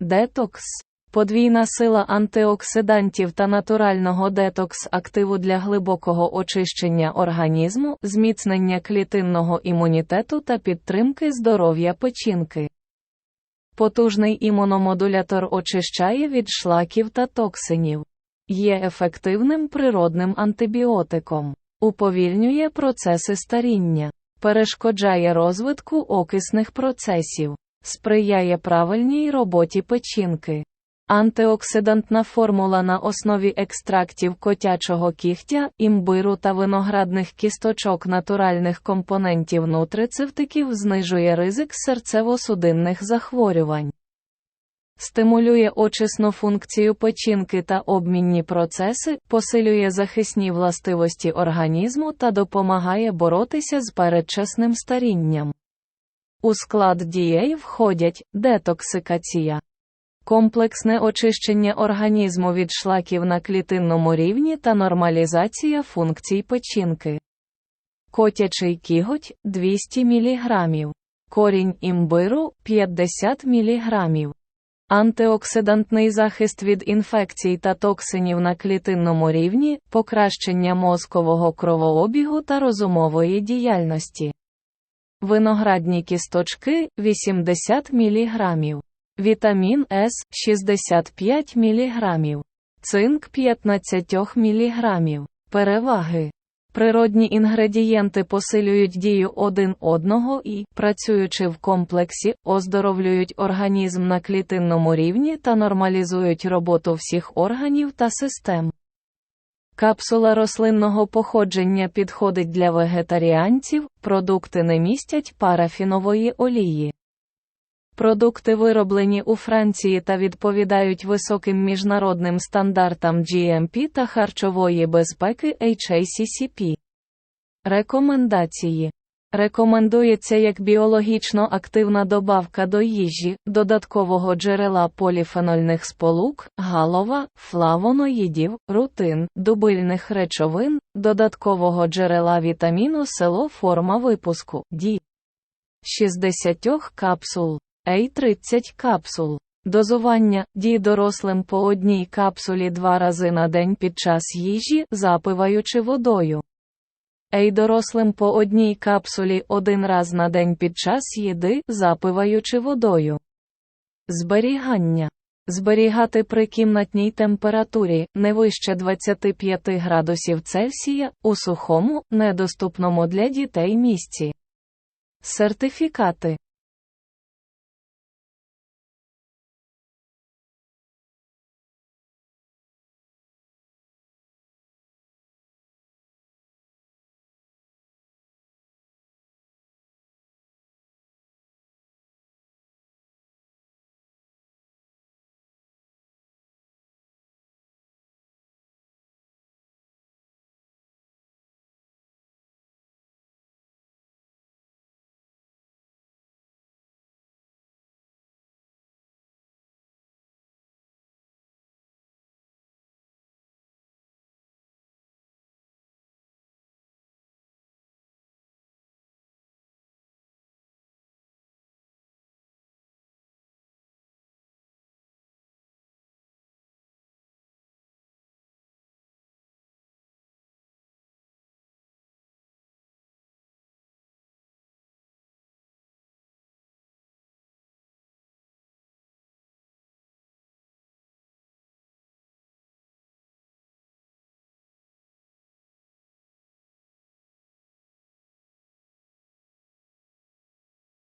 Детокс. Подвійна сила антиоксидантів та натурального детокс активу для глибокого очищення організму, зміцнення клітинного імунітету та підтримки здоров'я печінки. Потужний імуномодулятор очищає від шлаків та токсинів. Є ефективним природним антибіотиком. Уповільнює процеси старіння. Перешкоджає розвитку окисних процесів. Сприяє правильній роботі печінки. Антиоксидантна формула на основі екстрактів котячого кігтя, імбиру та виноградних кісточок натуральних компонентів нутрицевтиків знижує ризик серцево-судинних захворювань. Стимулює очисну функцію печінки та обмінні процеси, посилює захисні властивості організму та допомагає боротися з передчасним старінням. У склад дієї входять детоксикація, комплексне очищення організму від шлаків на клітинному рівні та нормалізація функцій печінки. Котячий кіготь 200 мг, корінь імбиру 50 мг. Антиоксидантний захист від інфекцій та токсинів на клітинному рівні, покращення мозкового кровообігу та розумової діяльності. Виноградні кісточки 80 мг. Вітамін С 65 мг. Цинк 15 мг. Переваги. Природні інгредієнти посилюють дію один одного і, працюючи в комплексі, оздоровлюють організм на клітинному рівні та нормалізують роботу всіх органів та систем. Капсула рослинного походження підходить для вегетаріанців, продукти не містять парафінової олії. Продукти вироблені у Франції та відповідають високим міжнародним стандартам GMP та харчової безпеки HACCP. Рекомендації Рекомендується як біологічно активна добавка до їжі, додаткового джерела поліфенольних сполук, галова, флавоноїдів, рутин, дубильних речовин, додаткового джерела вітаміну село форма випуску D. 60 капсул. Ей 30 капсул. Дозування дій дорослим по одній капсулі два рази на день під час їжі, запиваючи водою. Ей дорослим по одній капсулі один раз на день під час їди, запиваючи водою. Зберігання. Зберігати при кімнатній температурі не вище 25 градусів Цельсія у сухому, недоступному для дітей місці. Сертифікати